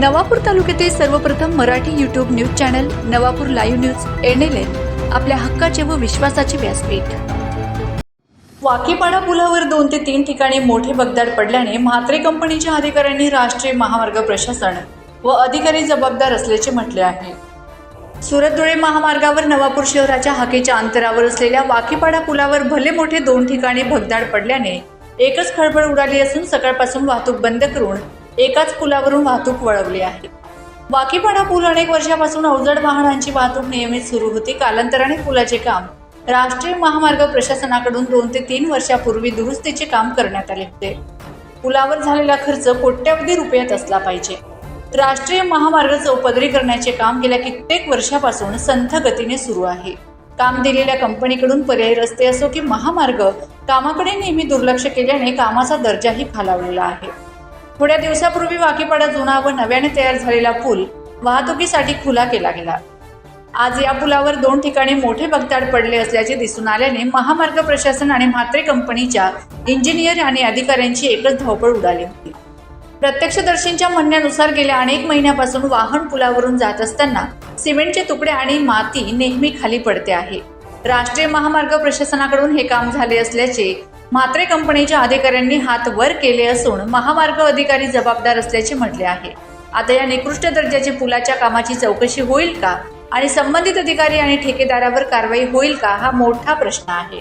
नवापूर तालुक्यातील सर्वप्रथम Marathi YouTube news channel Navapur live news NLN आपल्या हक्काचे व विश्वासाचे व्यासपीठ. वाकीपाडा पुलावर दोन ते तीन ठिकाणी मोठे बगदाड पडल्याने म्हात्रे कंपनीच्या अधिकाऱ्यांनी राष्ट्रीय महामार्ग प्रशासन व अधिकारी जबाबदार असल्याचे म्हटले आहे. सुरत धुळे महामार्गावर नवापूर शहराच्या हाकेच्या अंतरावर असलेल्या वाकीपाडा पुलावर भले मोठे दोन ठिकाणी भगदाड पडल्याने एकच खळबळ उडाली असून सकाळपासून वाहतूक बंद करून एकाच पुलावरून वाहतूक वळवली आहे. वाकीपाडा पूल अनेक वर्षापासून अवजड वाहनांची वाहतूक नियमित सुरू होती. कालांतराने पुलाचे काम राष्ट्रीय महामार्ग प्रशासनाकडून दोन ते तीन वर्षापूर्वी दुरुस्तीचे काम करण्यात आले होते. पुलावर झालेला खर्च कोट्यवधी रुपयात असला पाहिजे. राष्ट्रीय महामार्ग चौपदरी करण्याचे काम गेल्या कित्येक वर्षापासून संथ गतीने सुरू आहे. काम दिलेल्या कंपनीकडून पर्यायी रस्ते असो की महामार्ग कामाकडे नेहमी दुर्लक्ष केल्याने कामाचा दर्जाही खालावलेला आहे. थोड्या दिवसापूर्वी वाकीपाडा जुना व नव्याने तयार झालेला पूल वाहतुकीसाठी खुला केला गेला. आज या पुलावर दोन ठिकाणी मोठे बगताड पडले असल्याचे दिसून आल्याने महामार्ग प्रशासन आणि म्हात्रे कंपनीच्या इंजिनियर आणि अधिकाऱ्यांची एकच धावपळ उडाली होती. प्रत्यक्षदर्शींच्या म्हणण्यानुसार गेल्या अनेक महिन्यापासून वाहन पुलावरून जात असताना सिमेंटचे तुकडे आणि माती नेहमी खाली पडते आहे. राष्ट्रीय महामार्ग प्रशासनाकडून हे काम झाले असल्याचे म्हात्रे कंपनीच्या अधिकाऱ्यांनी हात वर केले असून महामार्ग अधिकारी जबाबदार असल्याचे म्हटले आहे. आता या निकृष्ट दर्जाच्या पुलाच्या कामाची चौकशी होईल का? आणि संबंधित अधिकारी आणि ठेकेदारावर कारवाई होईल का? हा मोठा प्रश्न आहे.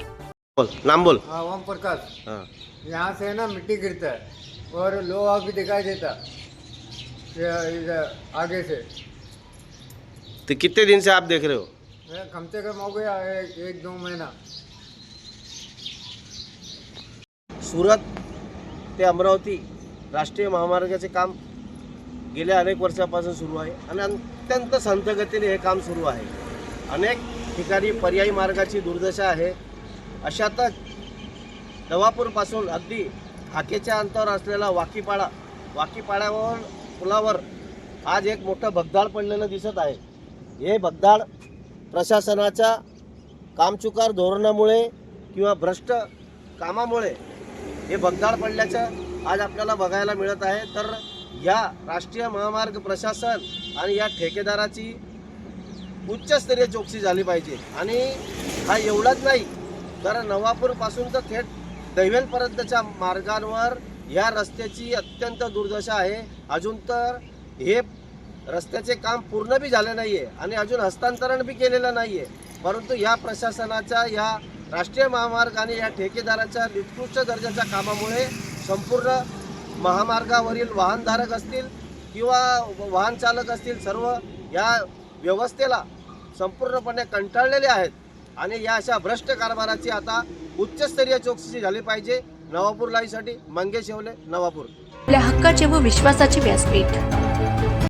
बोल नाम बोल. हाँ ओम प्रकाश हाँ. यहाँ से ना मिट्टी गिरता है और लोहा भी दिखाई देता. ये इधर आगे से तो कितने दिन से आप देख रहे हो? ये कम से कम हो गया एक, एक दो महीना. सुरत ते अमरावती राष्ट्रीय महामार्गाचे काम गेल्या अनेक वर्षापासून सुरू आहे आणि अत्यंत संथगतीने हे काम सुरू आहे. अनेक ठिकाणी पर्यायी मार्गाची दुर्दशा आहे. अशातच नवापूरपासून अगदी हाकेच्या अंतरावर असलेला वाकीपाडा वाकीपाड्यावर पुलावर आज एक मोठं भगदाळ पडलेलं दिसत आहे. हे भगदाळ प्रशासनाच्या कामचुकार धोरणामुळे किंवा भ्रष्ट कामामुळे हे भगदाड पडल्याचं आज आपल्याला बघायला मिळत आहे. तर या राष्ट्रीय महामार्ग प्रशासन आणि या ठेकेदाराची उच्चस्तरीय चौकशी झाली पाहिजे. आणि हा एवढाच नाही तर नवापूरपासून तर थेट दैवेलपर्यंतच्या मार्गांवर या रस्त्याची अत्यंत दुर्दशा आहे. अजून तर हे रस्त्याचे काम पूर्ण बी झाले नाही आहे आणि अजून हस्तांतरण बी केलेलं नाही आहे परंतु या प्रशासनाच्या या राष्ट्रीय महामार्ग आणि या ठेकेदाराच्या निकृष्ट दर्जाच्या कामामुळे संपूर्ण महामार्गावरील वाहनधारक असतील किंवा वाहन चालक असतील सर्व या व्यवस्थेला संपूर्णपणे कंटाळलेले आहेत. आणि या अशा भ्रष्ट कारभाराची आता उच्चस्तरीय चौकशी झाली पाहिजे. नवापूर लाईसाठी मंगेश येवले नवापूर. आपल्या हक्काचे व विश्वासाचे व्यासपीठ.